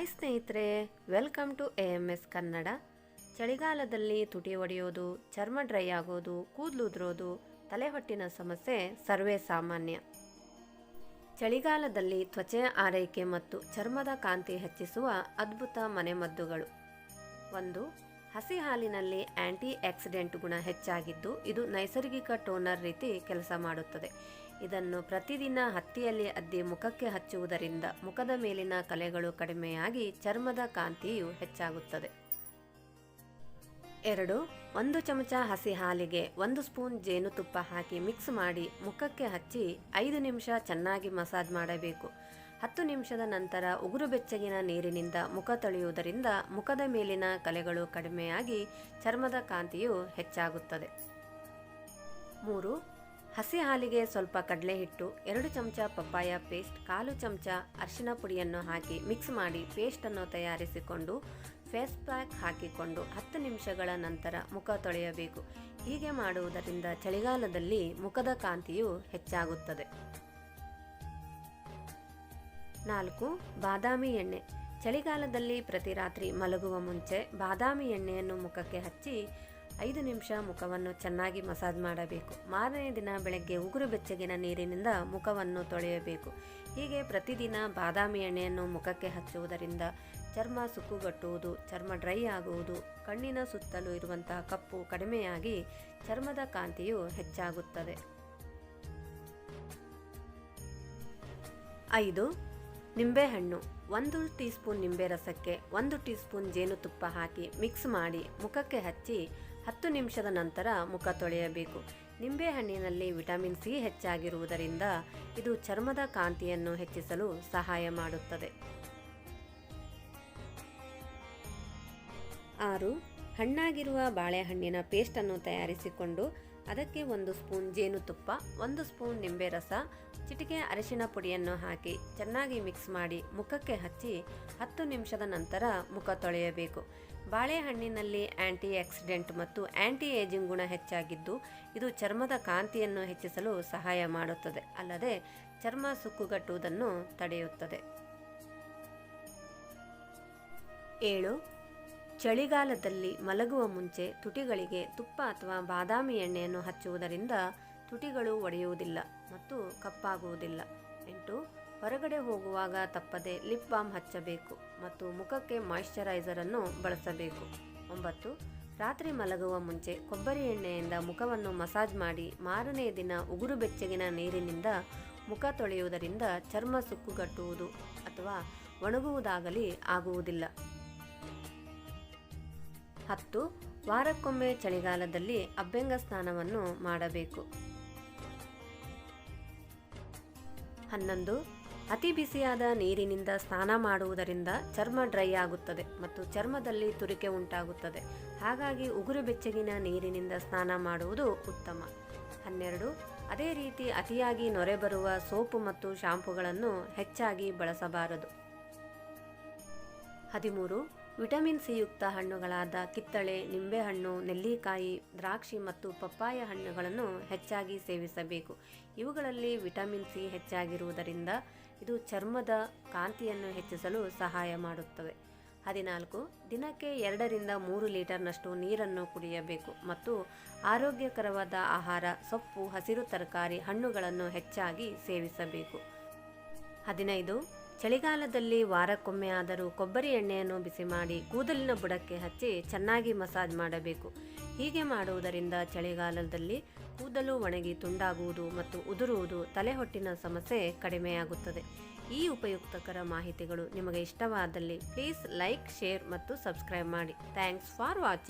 Hi ಸ್ನೇಹಿತರೆ welcome to A M S Kannada. ಚಳಿಗಾಲದಲ್ಲಿ ತುಟಿ ಒಡೆಯೋದು ಚರ್ಮ ಡ್ರೈ ಆಗೋದು, ಕೂದಲು ಉದುರೋದು, ತಲೆಹೊಟ್ಟಿನ ಸಮಸ್ಯೆ ಸರ್ವೇ ಸಾಮಾನ್ಯ. ಚಳಿಗಾಲದಲ್ಲಿ ತ್ವಚೆಯ ಆರೈಕೆ ಮತ್ತು ಚರ್ಮದ ಕಾಂತಿ ಹೆಚ್ಚಿಸುವ ಅದ್ಭುತ ಮನೆಮದ್ದುಗಳು. ಒಂದು, ಹಸಿ ಹಾಲಿನಲ್ಲಿ ಆಂಟಿ ಆಕ್ಸಿಡೆಂಟ್ ಗುಣ ಹೆಚ್ಚಾಗಿದ್ದು, ಇದು ನೈಸರ್ಗಿಕ ಟೋನರ್ ರೀತಿ ಕೆಲಸ ಮಾಡುತ್ತದೆ. ಇದನ್ನು ಪ್ರತಿದಿನ ಹತ್ತಿಯಲ್ಲಿ ಅದ್ದಿ ಮುಖಕ್ಕೆ ಹಚ್ಚುವುದರಿಂದ ಮುಖದ ಮೇಲಿನ ಕಲೆಗಳು ಕಡಿಮೆಯಾಗಿ ಚರ್ಮದ ಕಾಂತಿಯು ಹೆಚ್ಚಾಗುತ್ತದೆ. ಎರಡು, ಒಂದು ಚಮಚ ಹಸಿ ಹಾಲಿಗೆ ಒಂದು ಸ್ಪೂನ್ ಜೇನುತುಪ್ಪ ಹಾಕಿ ಮಿಕ್ಸ್ ಮಾಡಿ ಮುಖಕ್ಕೆ ಹಚ್ಚಿ ಐದು ನಿಮಿಷ ಚೆನ್ನಾಗಿ ಮಸಾಜ್ ಮಾಡಬೇಕು. ಹತ್ತು ನಿಮಿಷದ ನಂತರ ಉಗುರು ಬೆಚ್ಚಗಿನ ನೀರಿನಿಂದ ಮುಖ ತೊಳೆಯುವುದರಿಂದ ಮುಖದ ಮೇಲಿನ ಕಲೆಗಳು ಕಡಿಮೆಯಾಗಿ ಚರ್ಮದ ಕಾಂತಿಯು ಹೆಚ್ಚಾಗುತ್ತದೆ. ಮೂರು ಹಸಿ ಹಾಲಿಗೆ ಸ್ವಲ್ಪ ಕಡಲೆ ಹಿಟ್ಟು ಎರಡು ಚಮಚ ಪಪ್ಪಾಯ ಪೇಸ್ಟ್, ಕಾಲು ಚಮಚ ಅರಿಶಿನ ಪುಡಿಯನ್ನು ಹಾಕಿ ಮಿಕ್ಸ್ ಮಾಡಿ ಪೇಸ್ಟನ್ನು ತಯಾರಿಸಿಕೊಂಡು ಫೇಸ್ ಪ್ಯಾಕ್ ಹಾಕಿಕೊಂಡು ಹತ್ತು ನಿಮಿಷಗಳ ನಂತರ ಮುಖ ತೊಳೆಯಬೇಕು. ಹೀಗೆ ಮಾಡುವುದರಿಂದ ಚಳಿಗಾಲದಲ್ಲಿ ಮುಖದ ಕಾಂತಿಯು ಹೆಚ್ಚಾಗುತ್ತದೆ. ನಾಲ್ಕು, ಬಾದಾಮಿ ಎಣ್ಣೆ. ಚಳಿಗಾಲದಲ್ಲಿ ಪ್ರತಿ ರಾತ್ರಿ ಮಲಗುವ ಮುಂಚೆ ಬಾದಾಮಿ ಎಣ್ಣೆಯನ್ನು ಮುಖಕ್ಕೆ ಹಚ್ಚಿ ಐದು ನಿಮಿಷ ಮುಖವನ್ನು ಚೆನ್ನಾಗಿ ಮಸಾಜ್ ಮಾಡಬೇಕು. ಮಾರನೇ ದಿನ ಬೆಳಗ್ಗೆ ಉಗುರು ಬೆಚ್ಚಗಿನ ನೀರಿನಿಂದ ಮುಖವನ್ನು ತೊಳೆಯಬೇಕು. ಹೀಗೆ ಪ್ರತಿದಿನ ಬಾದಾಮಿ ಎಣ್ಣೆಯನ್ನು ಮುಖಕ್ಕೆ ಹಚ್ಚುವುದರಿಂದ ಚರ್ಮ ಸುಕ್ಕುಗಟ್ಟುವುದು, ಚರ್ಮ ಡ್ರೈ ಆಗುವುದು, ಕಣ್ಣಿನ ಸುತ್ತಲೂ ಇರುವಂತಹ ಕಪ್ಪು ಕಡಿಮೆಯಾಗಿ ಚರ್ಮದ ಕಾಂತಿಯು ಹೆಚ್ಚಾಗುತ್ತದೆ. ಐದು, ನಿಂಬೆಹಣ್ಣು. ಒಂದು ಟೀ ಸ್ಪೂನ್ ನಿಂಬೆ ರಸಕ್ಕೆ ಒಂದು ಟೀ ಸ್ಪೂನ್ ಜೇನುತುಪ್ಪ ಹಾಕಿ ಮಿಕ್ಸ್ ಮಾಡಿ ಮುಖಕ್ಕೆ ಹಚ್ಚಿ ಹತ್ತು ನಿಮಿಷದ ನಂತರ ಮುಖ ತೊಳೆಯಬೇಕು. ನಿಂಬೆಹಣ್ಣಿನಲ್ಲಿ ವಿಟಮಿನ್ ಸಿ ಹೆಚ್ಚಾಗಿರುವುದರಿಂದ ಇದು ಚರ್ಮದ ಕಾಂತಿಯನ್ನು ಹೆಚ್ಚಿಸಲು ಸಹಾಯ ಮಾಡುತ್ತದೆ. ಆರು, ಹಣ್ಣಾಗಿರುವ ಬಾಳೆಹಣ್ಣಿನ ಪೇಸ್ಟನ್ನು ತಯಾರಿಸಿಕೊಂಡು ಅದಕ್ಕೆ ಒಂದು ಸ್ಪೂನ್ ಜೇನುತುಪ್ಪ, ಒಂದು ಸ್ಪೂನ್ ನಿಂಬೆ ರಸ, ಚಿಟಿಕೆ ಅರಿಶಿನ ಪುಡಿಯನ್ನು ಹಾಕಿ ಚೆನ್ನಾಗಿ ಮಿಕ್ಸ್ ಮಾಡಿ ಮುಖಕ್ಕೆ ಹಚ್ಚಿ ಹತ್ತು ನಿಮಿಷದ ನಂತರ ಮುಖ ತೊಳೆಯಬೇಕು. ಬಾಳೆಹಣ್ಣಿನಲ್ಲಿ ಆಂಟಿ ಆಕ್ಸಿಡೆಂಟ್ ಮತ್ತು ಆಂಟಿ ಏಜಿಂಗ್ ಗುಣ ಹೆಚ್ಚಾಗಿದ್ದು, ಇದು ಚರ್ಮದ ಕಾಂತಿಯನ್ನು ಹೆಚ್ಚಿಸಲು ಸಹಾಯ ಮಾಡುತ್ತದೆ, ಅಲ್ಲದೆ ಚರ್ಮ ಸುಕ್ಕುಗಟ್ಟುವುದನ್ನು ತಡೆಯುತ್ತದೆ. ಏಳು, ಚಳಿಗಾಲದಲ್ಲಿ ಮಲಗುವ ಮುಂಚೆ ತುಟಿಗಳಿಗೆ ತುಪ್ಪ ಅಥವಾ ಬಾದಾಮಿ ಎಣ್ಣೆಯನ್ನು ಹಚ್ಚುವುದರಿಂದ ತುಟಿಗಳು ಒಡೆಯುವುದಿಲ್ಲ ಮತ್ತು ಕಪ್ಪಾಗುವುದಿಲ್ಲ. ಎಂಟು ಹೊರಗಡೆ ಹೋಗುವಾಗ ತಪ್ಪದೆ ಲಿಪ್ ಬಾಮ್ ಹಚ್ಚಬೇಕು ಮತ್ತು ಮುಖಕ್ಕೆ ಮಾಯಿಶ್ಚರೈಸರನ್ನು ಬಳಸಬೇಕು. ಒಂಬತ್ತು, ರಾತ್ರಿ ಮಲಗುವ ಮುಂಚೆ ಕೊಬ್ಬರಿ ಎಣ್ಣೆಯಿಂದ ಮುಖವನ್ನು ಮಸಾಜ್ ಮಾಡಿ ಮಾರನೇ ದಿನ ಉಗುರು ಬೆಚ್ಚಗಿನ ನೀರಿನಿಂದ ಮುಖ ತೊಳೆಯುವುದರಿಂದ ಚರ್ಮ ಸುಕ್ಕುಗಟ್ಟುವುದು ಅಥವಾ ಒಣಗುವುದಾಗಲಿ ಆಗುವುದಿಲ್ಲ. ಹತ್ತು, ವಾರಕ್ಕೊಮ್ಮೆ ಚಳಿಗಾಲದಲ್ಲಿ ಅಭ್ಯಂಗ ಸ್ನಾನವನ್ನು ಮಾಡಬೇಕು. ಹನ್ನೊಂದು ಅತಿ ಬಿಸಿಯಾದ ನೀರಿನಿಂದ ಸ್ನಾನ ಮಾಡುವುದರಿಂದ ಚರ್ಮ ಡ್ರೈ ಆಗುತ್ತದೆ ಮತ್ತು ಚರ್ಮದಲ್ಲಿ ತುರಿಕೆ ಉಂಟಾಗುತ್ತದೆ. ಹಾಗಾಗಿ ಉಗುರು ಬೆಚ್ಚಗಿನ ನೀರಿನಿಂದ ಸ್ನಾನ ಮಾಡುವುದು ಉತ್ತಮ. ಹನ್ನೆರಡು, ಅದೇ ರೀತಿ ಅತಿಯಾಗಿ ನೊರೆ ಬರುವ ಸೋಪು ಮತ್ತು ಶಾಂಪುಗಳನ್ನು ಹೆಚ್ಚಾಗಿ ಬಳಸಬಾರದು. ಹದಿಮೂರು. ವಿಟಮಿನ್ ಸಿ ಯುಕ್ತ ಹಣ್ಣುಗಳಾದ ಕಿತ್ತಳೆ, ನಿಂಬೆಹಣ್ಣು, ನೆಲ್ಲಿಕಾಯಿ, ದ್ರಾಕ್ಷಿ ಮತ್ತು ಪಪ್ಪಾಯ ಹಣ್ಣುಗಳನ್ನು ಹೆಚ್ಚಾಗಿ ಸೇವಿಸಬೇಕು. ಇವುಗಳಲ್ಲಿ ವಿಟಮಿನ್ ಸಿ ಹೆಚ್ಚಾಗಿರುವುದರಿಂದ ಇದು ಚರ್ಮದ ಕಾಂತಿಯನ್ನು ಹೆಚ್ಚಿಸಲು ಸಹಾಯ ಮಾಡುತ್ತವೆ. ಹದಿನಾಲ್ಕು. ದಿನಕ್ಕೆ ಎರಡರಿಂದ ಮೂರು ಲೀಟರ್ನಷ್ಟು ನೀರನ್ನು ಕುಡಿಯಬೇಕು ಮತ್ತು ಆರೋಗ್ಯಕರವಾದ ಆಹಾರ, ಸೊಪ್ಪು, ಹಸಿರು ತರಕಾರಿ ಹಣ್ಣುಗಳನ್ನು ಹೆಚ್ಚಾಗಿ ಸೇವಿಸಬೇಕು. ಹದಿನೈದು. ಚಳಿಗಾಲದಲ್ಲಿ ವಾರಕ್ಕೊಮ್ಮೆ ಆದರೂ ಕೊಬ್ಬರಿ ಎಣ್ಣೆಯನ್ನು ಬಿಸಿ ಮಾಡಿ ಕೂದಲಿನ ಬುಡಕ್ಕೆ ಹಚ್ಚಿ ಚೆನ್ನಾಗಿ ಮಸಾಜ್ ಮಾಡಬೇಕು. ಹೀಗೆ ಮಾಡುವುದರಿಂದ ಚಳಿಗಾಲದಲ್ಲಿ ಕೂದಲು ಒಣಗಿ ತುಂಡಾಗುವುದು ಮತ್ತು ಉದುರುವುದು ತಲೆಹೊಟ್ಟಿನ ಸಮಸ್ಯೆ ಕಡಿಮೆಯಾಗುತ್ತದೆ. ಈ ಉಪಯುಕ್ತಕರ ಮಾಹಿತಿಗಳು ನಿಮಗೆ ಇಷ್ಟವಾದಲ್ಲಿ ಪ್ಲೀಸ್ ಲೈಕ್, ಶೇರ್ ಮತ್ತು ಸಬ್ಸ್ಕ್ರೈಬ್ ಮಾಡಿ. Thanks for watching.